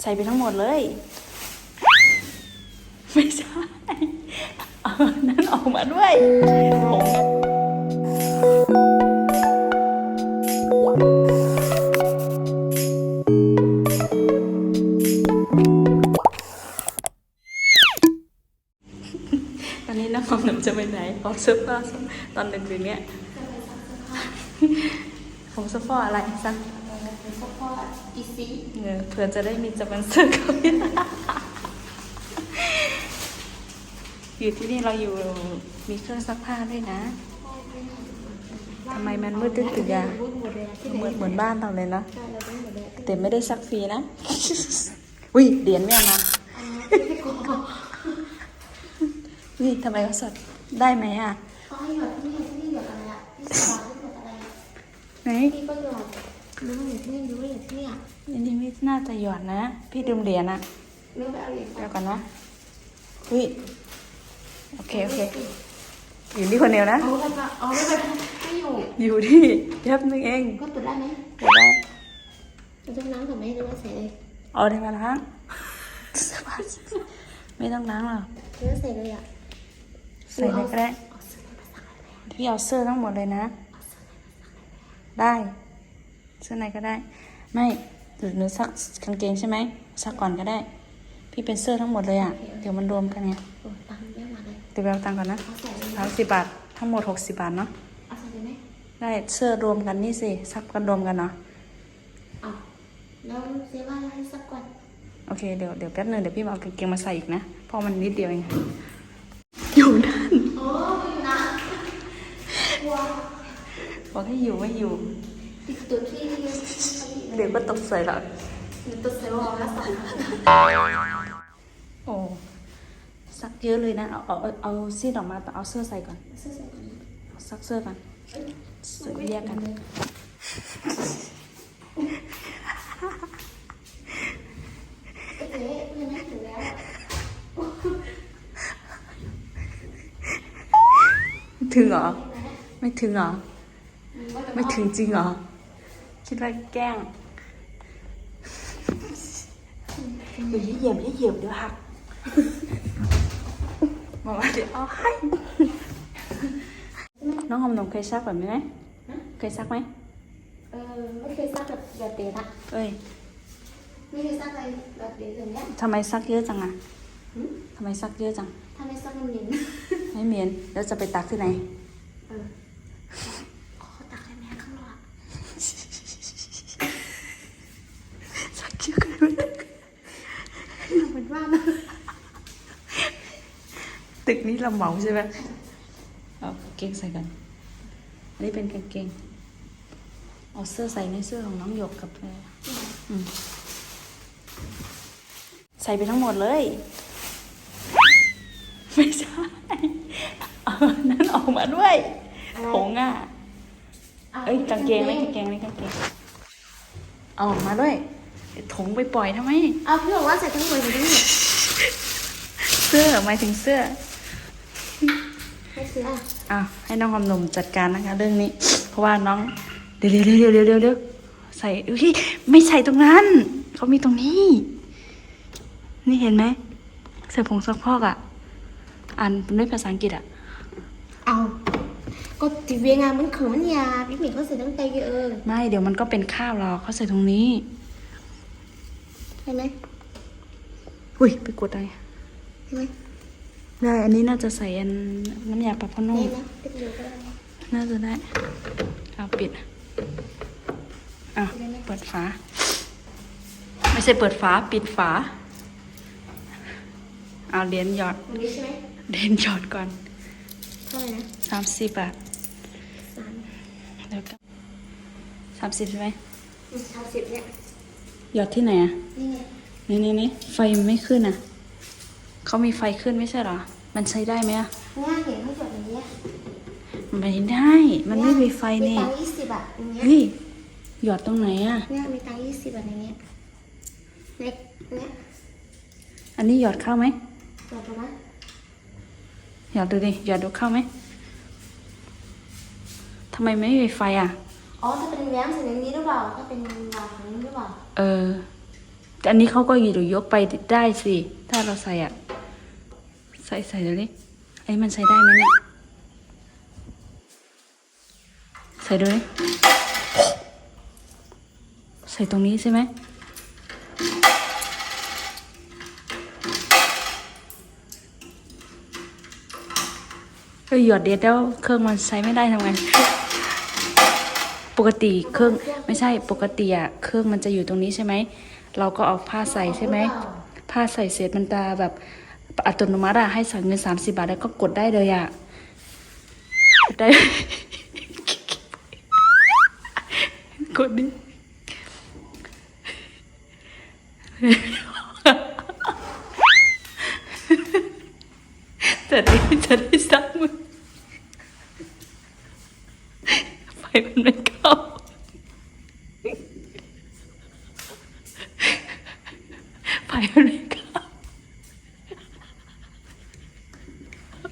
ใส่ไปทั้งหมดเลย ไม่ใช่เอานั่นออกมาด้วยตอนนี้น้องหนุ่มจะไปไหนออกเสื้อผ้าตอนดึกๆเนี้ยของเสื้อผ้าอะไรสัก เพราะว่าอีซีเออเผื่อจะได้มีสปอนเซอร์เขาเนี่ยอยู่ที่นี่เราอยู่มีเครื่องซักผ้าด้วยนะทำไมมันมืดตึ๊ดตึ๊ดอะมืดหมดเลยที่ไหนเหมือนเหมือนบ้านเราเลยเนาะใช่เราได้หมดเลยแต่ไม่ได้ซักฟรีนะอุ้ยเหรียญไม่เอามาอันนี้ไม่กลัวนี่ทำไมเขาสดได้ไหมอะอ๋อหยอดที่นี่ที่นี่หยอ ดอะไรอะที่สบายที่ยอดอะไรไหนพี่ก็หยอดรู้ว่าหยอดที่นี่ยอดที่นี่อะอันนี้ไม่น่าจะหยอดนะ พี่ดื่มเหรียญอะรู้ไปเอาเหรียญเดี๋ยวก่อนนะอุ้ยโอเคโอเคอยู่ที่คนเดียวนะ เอาไปปะเอาไปปะไม่อยู่อยู่ที่แป๊บนึงเองก็ตุดได้ไหมเดี๋ยวได้จะต้องน้ำกับไหมหรือว่าใส่เลยเอาได้มาล้างไม่ต้องล้างหรอกหรือว่าใส่เลยอะใส่เลยก็ได้พี่เอาเสื้อทั้งหมดเลยนะ ได้ เสื้อในก็ได้ ไม่หรือหนูซักกางเกงใช่ไหมซักก่อนก็ได้ พี่เป็นเสื้อทั้งหมดเลยอะเดี๋ยวมันรวมกันไงโอ้ตังค์เยอะมาเลยเดี๋ยวไปเอาตังค์ก่อนนะเอาใส่เลยสามสิบบาททั้งหมดหกสิบบาทเนาะเอาใส่เลยไหมได้เสื้อรวมกันนี่สิซักกันรวมกันเนาะเอาแล้วเซว่าให้ซักก่อนโอเคเดี๋ยวเดี๋ยวแป๊บนึงเดี๋ยวพี่มาเอากางเกงมาใส่อีกนะเพราะมันนิดเดียวเองอยู่นั่นโอ้ยนะว้าวบอกให้อยู่ไม่อยู่ติดตัวที่ เดี๋ยวก็ตกใส่ละติดตัวเซลล์ละสองโอ้ซักเยอะเลยนะ เอาเอาเอาเอาซีดออกมาแต่เอาเสื้อใส่ก่อนเสื้อใส่ก่อนนะเอาซักเสื้อก่อนเสื้อแยกกันเอ๊ะเอ๊ะยังไม่ถึงแล้วถึงเหรอ ไม่ถึงเหรอ ไม่ถึงจริงเหรอ คิดว่าแกล้งอย่าเหยียบอย่าเหยียบเดี๋ยวหักบอกว่าเดี๋ยวเอาให้น้องหอมนมเคยซักแบบนี้ไหมเคยซักไหมเออไม่เคยซักแบบแบบเดทอะเอ้ยไม่เคยซักอะไรแบบเดทอย่างเงี้ยทำไมซักเยอะจังอะหืมทำไมซักเยอะจังถ้าไม่ซักมันเหม็นไม่เมียนแล้วจะไปตักที่ไหน เออขอตักให้แม่ข้างนอก ซักเยอะเกินไป เหมือนว่านะ ตึกนี้เราเหมาใช่ไหมเอากางเกงใส่กัน อันนี้เป็นกางเกงเอาเสื้อใส่ในเสื้อของน้องหยกกับแพรอืมใส่ไปทั้งหมดเลย ไม่ใช่เอานั่นออกมาด้วยผงอะเอ้ยกางเกงไม่กางเกงไม่กางเกงเอาออกมาด้วยเดี๋ยวถุงไปปล่อยทำไม เอาพี่บอกว่าใส่ทั้งหมดอยู่ที่นี่เสื้อหมายถึงเสื้อให้ซื้ ออะอะให้น้องหอมหนุ่มจัดการนะคะ เรื่องนี้ เพราะว่าน้องเดี๋ยวเดี๋ยวเดี๋ยวเดี๋ยวเดี๋ยวใส่อุ้ยไม่ใส่ตรงนั้นเขามีตรงนี้ นี่เห็นไหมใส่ผงซักพอกอะอ่านด้วยภาษาอังกฤษอะเอาก็ติเวียงามันคือมันยาพี่หมีเขาใส่ตั้งใจเยอะไม่เดี๋ยวมันก็เป็นข้าวหรอกเขาใส่ตรงนี้ใช่ไหมอุ้ยไปกดอะไรใช่ไหม ได้ อันนี้น่าจะใส่อันน้ำยาปรับผ้านุ่มได้ไหมติดเดียวก็ได้นะน่าจะได้ เอาปิดอะเปิดฝา ไม่ใช่เปิดฝา ปิดฝา เอาเหรียญหยอดวันนี้ใช่ไหมเหรียญหยอดก่อนเท่าไหร่นะสามสิบบาทสามเดี๋ยวก็สามสิบใช่ไหมอืมสามสิบเนี่ยหยอดที่ไหนอะ นี่ไงนี่นี่นี่ไฟมันไม่ขึ้นอะ เขามีไฟขึ้นไม่ใช่เหรอ มันใช้ได้ไหมอะง่ายเห็นเขาจดอย่างเงี้ยไม่ได้ มันไม่มีไฟนี่มีตังค์ยี่สิบบาทอย่างเงี้ยเฮ้ยหยอดตรงไหนอะเนี่ยมีตังค์ยี่สิบบาทอย่างเงี้ยเล็กเนี่ยอันนี้หยอดเข้าไหมจดดูนะหยอดดูดิหยอดดูเข้าไหมทำไมไม่มีไฟอะ อ๋อ ถ้าเป็นแย้มใส่อย่างนี้หรือเปล่า ถ้าเป็นวางอย่างนี้หรือเปล่า เออ แต่อันนี้เขาก็อยู่ยกไปได้สิ ถ้าเราใส่อะ ใส่ใส่เดี๋ยวนี้ไอ้มันใส่ได้ไหมเนี่ยใส่ดูนี่ใส่ตรงนี้ใช่ไหมเออหยอดเดียวแล้วเครื่องมันใช้ไม่ได้ทำไงปกติเครื่องไม่ใช่ปกติอะเครื่องมันจะอยู่ตรงนี้ใช่ไหมเราก็เอาผ้าใส่ใช่ไหมผ้าใส่เสร็จมันจะแบบ อัตโนมัติอะให้สั่งเงินสามสิบาทแล้วก็กดได้เลยอะกดได้ กดดิจะได้จะได้ซักมือไฟมันไม่เข้าไฟมันไม่เข้า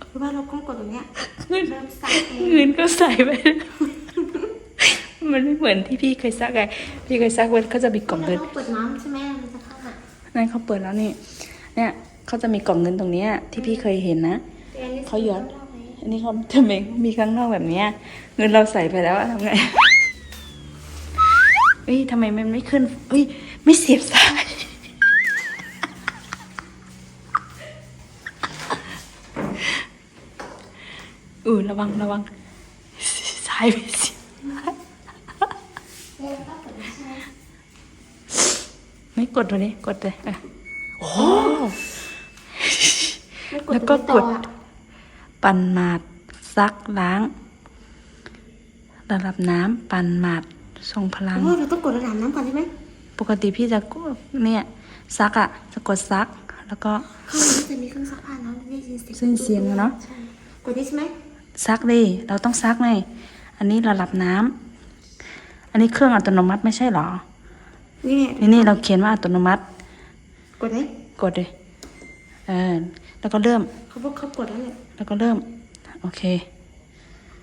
เพราะว่าเราก้มกดตรงเนี้ย เงิน เริ่มสั่งเอง เงินก็ ใส่ไปแล้วมันไม่เหมือนที่พี่เคยซักไง พี่เคยซักมันเขาจะมีกล่องแล้วเงิน เราเปิดน้ำใช่ไหมมันจะเข้ามานั่นเขาเปิดแล้วนี่ เนี่ยเขาจะมีกล่องเงินตรงเนี้ยที่พี่เคยเห็นนะ แต่อันนี้เขาหยอดรอบไหมอันนี้เขาทำเองมีข้างนอกแบบเนี้ย เงินเราใส่ไปแล้วอะทำไงเฮ้ยทำไมมันไม่ขึ้นเฮ้ย ไม่เสียบสาย อือระวังระวังสายไม่เสียบเออก็เปิดใช่ไหมไม่กดตัวนี้กดเลยอะโอ้ไม่แล้วก็ตรงนี้ต่อกดอะปั่นหมาดซักล้าง ระดับน้ำปั่นหมาดทรงพลังโอ้ยเราต้องกดระดับน้ำก่อนใช่ไหมปกติพี่จะกดเนี่ยซักอะ่ะจะกดซัก แล้วก็ข้างในมันจะมีเครื่องซักผ้าเนาะได้ยินเสียงเส้นเสียงอะเนาะใช่กดนี้ใช่ไหมซักดิเราต้องซักไง อันนี้ระดับน้ำอันนี้เครื่องอัตโนมัติไม่ใช่เหรอ นี่ไงนี่นี่เราเขียนว่าอัตโนมัติ กดไหมกดเลยเออแล้วก็เริ่มเขาบอกเขากดแล้วเนี่ยแล้วก็เริ่ม โอเค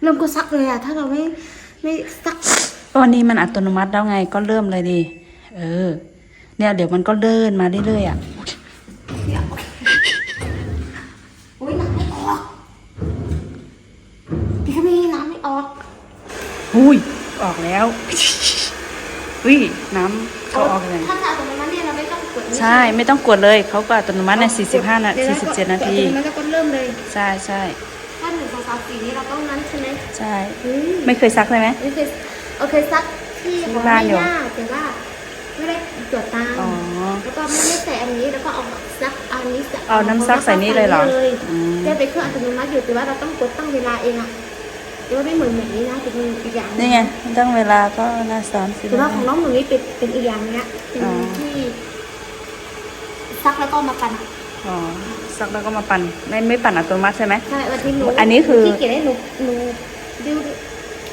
เริ่มก็ซักเลยอะถ้าเราไม่ไม่ซักก็วันนี้มันอัตโนมัติแล้วไงก็เริ่มเลยดิเออ เนี่ยเดี๋ยวมันก็เดินมาเรื่อยๆอะ อุ้ย ออกแล้ว อุ้ย น้ำเขาออกเลยถ้าจะเอาตรงนั้นเนี่ยเราไม่ต้องกดนี่ใช่ ไม่ต้องกดเลยเขาก็อัตโนมัติใน 45 นาที 47 นาทีเดี๋ยวเราก็เริ่มเลย ใช่ใช่ถ้าหนึ่งสองสามสี่นี้เราต้องนั้นใช่ไหมใช่เฮ้ยไม่เคยซักเลยไหมโอเคโอเคซักที่ของบ้าแม่นอยู่ย่าแต่ว่าไม่ได้ตรวจตามอ๋อแล้วก็ไม่ได้ใส่อันนี้แล้วก็เอาซักอันนี้ใส่เอาน้ำซักใส่นี่เลยเหรออืมได้ไปเครื่องอัตโนมัติอยู่แต่ว่าเราต้องกดตั้งเวลาเองอะ แต่ว่าไม่เหมือนแบบนี้นะเป็นอีกอย่างหนี่ไงตั้งเวลาก็น่าสอนสิแต่ว่าของน้องหนูนี่เป็นเป็นอีกอย่างเนี้ยเป็นอ๋อที่ซักแล้วก็มาปั่นอ๋อซักแล้วก็มาปั่นไม่ไม่ปั่นอัตโนมัติใช่ไหม ใช่วันที่หนูอันนี้คือ ที่เกียรติให้หนูหนูดิว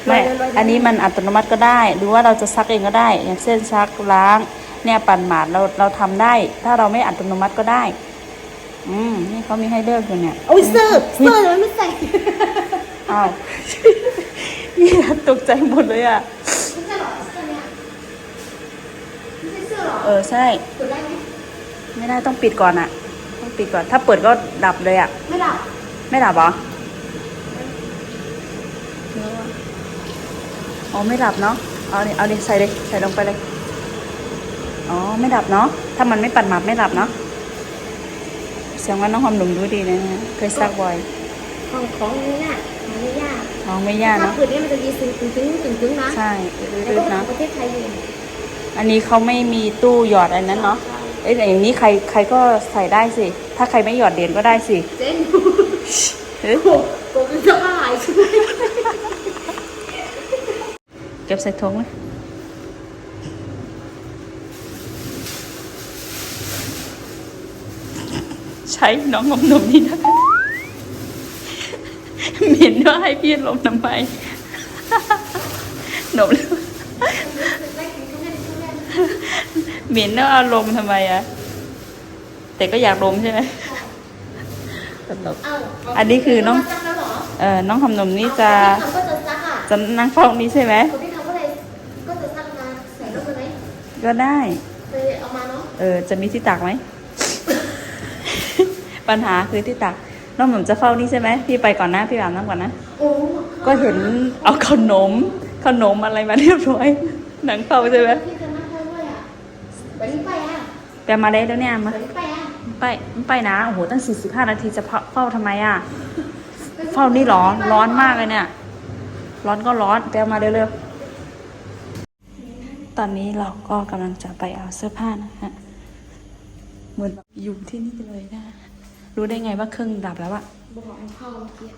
ไม่ลยลยลยอันนี้มันอัตโนมัติก็ได้ หรือว่าเราจะซักเองก็ได้ อย่างเช่นซักล้าง เนี่ยปั่นหมาดเราเราทำได้ ถ้าเราไม่อัตโนมัติก็ได้ อืมนี่เขามีให้เลือกอยู่เนี่ย โอ้ยเสิร์ฟเสิร์ฟเลยไม่ใส่ อ้าวนี่ตกใจหมดเลยอะ ไม่ใช่หรอเสื้อเนี่ยไม่ใช่เสื้อหรอเออใช่กดได้ไหมไม่ได้ต้องปิดก่อนอะ ต้องปิดก่อน ถ้าเปิดก็ดับเลยอะ ไม่หลับไม่ดับเหรออ๋อไม่ดับเนาะ เอาดิเอาดิใส่เลยใส่ลงไปเลย อ๋อไม่ดับเนาะ ถ้ามันไม่ปั่นหมาดไม่ดับเนาะเสียงว่าน้องหอมหนุ่มรู้ดีนะเนี่ยเคยซักบ่อย ของของนี่น่ะของนี่ยากน้องไม่ยากถ้าเนาะเปิดเนี่ยมันจะยีซึงตึงตึงตึงตึงนะใช่แล้วรืก็ดๆขอนะงประเทศไทยอยู่อันนี้เขาไม่มีตู้หยอดอันนั้นเนาะ เอ้ยแต่อย่างนี้ใครใครก็ใส่ได้สิ ถ้าใครไม่หยอดเหรียญก็ได้สิเจ๊หนูเฮ้ยโอ้โหเป็นเสื้อผ้าหายใช่ไหมเก็บใส่ถุงเลยใช้น้องอมนมนี่นะ เหม็นว่าให้พี่ลมทำไมหนมเหม็นแล้วเอาลมทำไมอะแต่ก็อยากลมใช่ไหมตลกเอ้าอันนี้คือน้องซักแล้วเหรอเออน้องทำนมนี่จะเอาคนที่ทำก็จะซักอะจะนั่งเฝ้านี้ใช่ไหมคนที่ทำก็เลยก็จะซักมาใส่รถไปไหมก็ได้ไปเอามาเนาะเออจะมีที่ตักไหม ปัญหาคือที่ตัก น้องหนุ่มจะเฝ้านี่ใช่ไหมพี่ไปก่อนนะพี่อาบน้ำก่อนนะก็เห็นเอาขนมขนมอะไรมาเรียบร้อยหนังเฝ้าใช่ไหมพี่จะนั่งด้วยอะวันนี้ไปอะแปลมาเลยแล้วเนี่ยมาไปไปนะโอ้โหตั้ง45นาทีจะเฝ้าทำไมอะเฝ้านี่ร้อนร้อนมากเลยเนี่ย ร้อนก็ร้อนไปเอามาเร็วๆตอนนี้เราก็กำลังจะไปเอาเสื้อผ้านะฮะเหมือนอยู่ที่นี่เลยนะ รู้ได้ไงว่าเครื่องดับแล้วอะบอกให้เข้าเมื่อกี้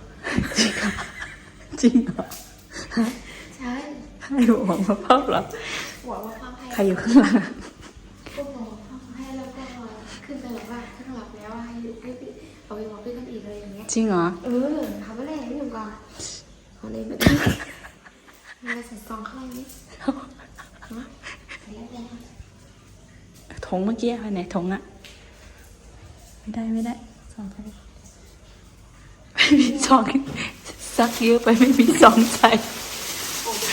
จริงเหรอฮะใช่ให้บอกมาเฝ้าเหรอบอกว่าเข้าให้ใครอยู่ข้างหลังอะก็บอกเข้าให้แล้วก็ขึ้นไปบอกว่าขึ้นหลับแล้วให้ให้พี่เอาไปบอกพี่กันอีกอะไรอย่างเงี้ยจริงเหรอเออทำอะไรไม่หนุ่มก่อนขอเลยไม่ได้มาใส่ซองข้างล่างนี้ฮะใส่แล้วถงเมื่อกี้ไปไหนถงอะไม่ได้ไม่ได้ สองไปไม่มีซองซักเยอะไปไม่มีซองใส่โอ้โห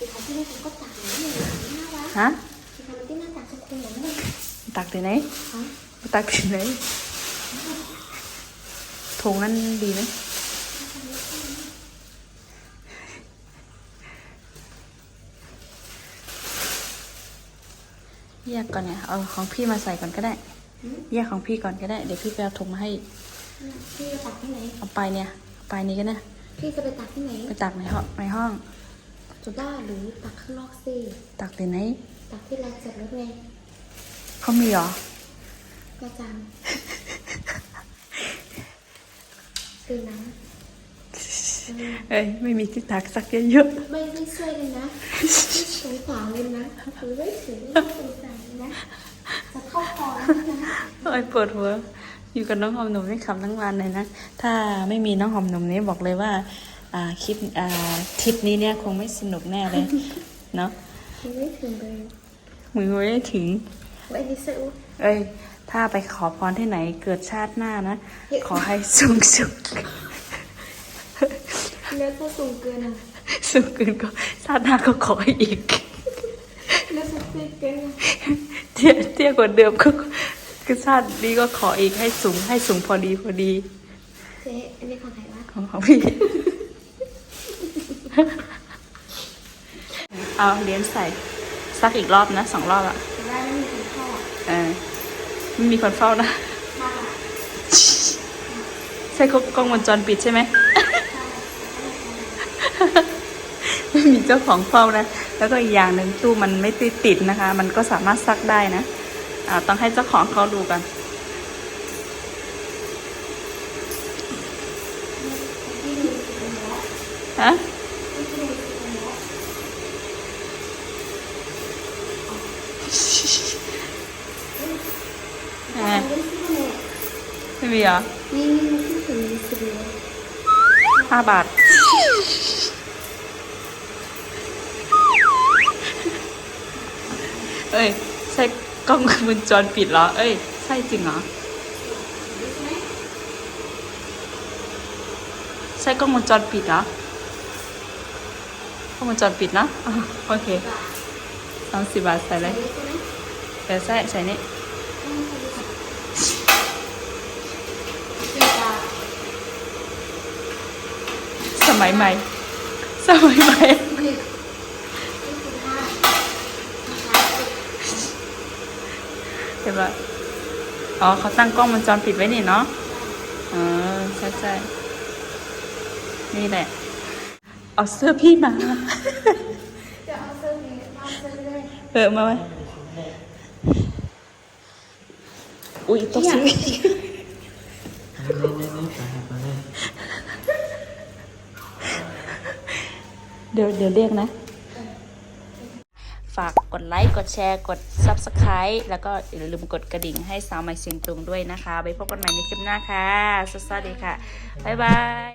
อีกครั้งที่แรกผมก็ตักอย่างนี้เลยน่ากฮะอีกครั้งที่น่าตักสักตักที่ไหนตักที่ไหนถงนั้นดีไหมแยกก่อนเนี่ย เอาของพี่มาใส่ก่อนก็ได้ แยกของพี่ก่อนก็ได้ เดี๋ยวพี่ไปเอาถุงมาให้ พี่จะตักที่ไหน เอาไปเนี่ยเอาไปนี้ก็ได้พี่จะไปตักที่ไหน ไปตักในห้องในห้อง จะบ้าหรือตักข้างนอกสิ ตักที่ไหน ตักที่ร้านเสร็จแล้วไงเขามีเหรอ ก็จำคือนะเออเอ้ยไม่มีที่ตักสักเยอะไม่ไม่ช่วยเลยนะไม่สงสารเลยนะหรือไม่ถึงไม่สงสารนะจะเข้าคอแล้วนะๆ โอ้ยปวดหัว อยู่กับน้องหอมหนุ่มนี่ขำทั้งวันเลยนะ ถ้าไม่มีน้องหอมหนุ่มนี่บอกเลยว่า อ่าคลิปอ่าทริปนี้เนี่ยคงไม่สนุกแน่เลย เนาะยังไม่ถึงเลยมือไม่ได้ถึงไว้ดิเซลเอ้ยถ้าไปขอพรที่ไหนเกิดชาติหน้านะ ขอให้สูงสุดแล้วถ้าสูงเกินอะสูงเกินก็ชาติหน้าก็ขออีกแล้วถ้าเตี้ยเกินอะ เตี้ยเตี้ยกว่าเดิมก็คือชาตินี้ก็ขออีกให้สูงให้สูงพอดีพอดีเจ๊อันนี้ของใครวะของของพี่ เอาเหรียญใส่ซักอีกรอบนะสองรอบอะจะได้ไม่มีคนเข้าอะเออไม่มีคนเฝ้านะ มาใช่กล้องวงจรปิดใช่ไหม ไม่มีเจ้าของเฝ้านะ แล้วก็อีกอย่างหนึ่งตู้มันไม่ติดติดนะคะ มันก็สามารถซักได้นะอ่าต้องให้เจ้าของเขาดูกันที่ดูสิเป็นหมอฮะที่ดูสิเป็นหมอยังไงไม่ใช่เลยไม่มีเหรอนี่นี่ที่ถึงมีสิบเลยห้าบาท เอ้ย ใช่กล้องวงจรปิดเหรอ เอ้ย ใช่จริงเหรอ ใช่กล้องวงจรปิดเหรอกล้องวงจรปิดนะโอเคสามสิบบาทใส่เลยใช่ไหมเดี๋ยวใส่ใส่นี่สมัยใหม่ สมัยใหม่ เห็นปะอ๋อเขาตั้งกล้องวงจรปิดไว้นี่เนาะอ๋อใช่ใช่นี่แหละ เอาเสื้อพี่มาจะเอาเสื้อนี้เอาเสื้อนี้เออมาไว้อุ้ยตกซื้อเดี๋ยวเดี๋ยวเรียกนะฝากกดไลค์ กดแชร์ กด Subscribe แล้วก็อย่าลืมกดกระดิ่งให้สาวใหม่เสียงตุงด้วยนะคะ ไปพบกันใหม่ในคลิปหน้าค่ะ สวัสดีค่ะ บ๊ายบาย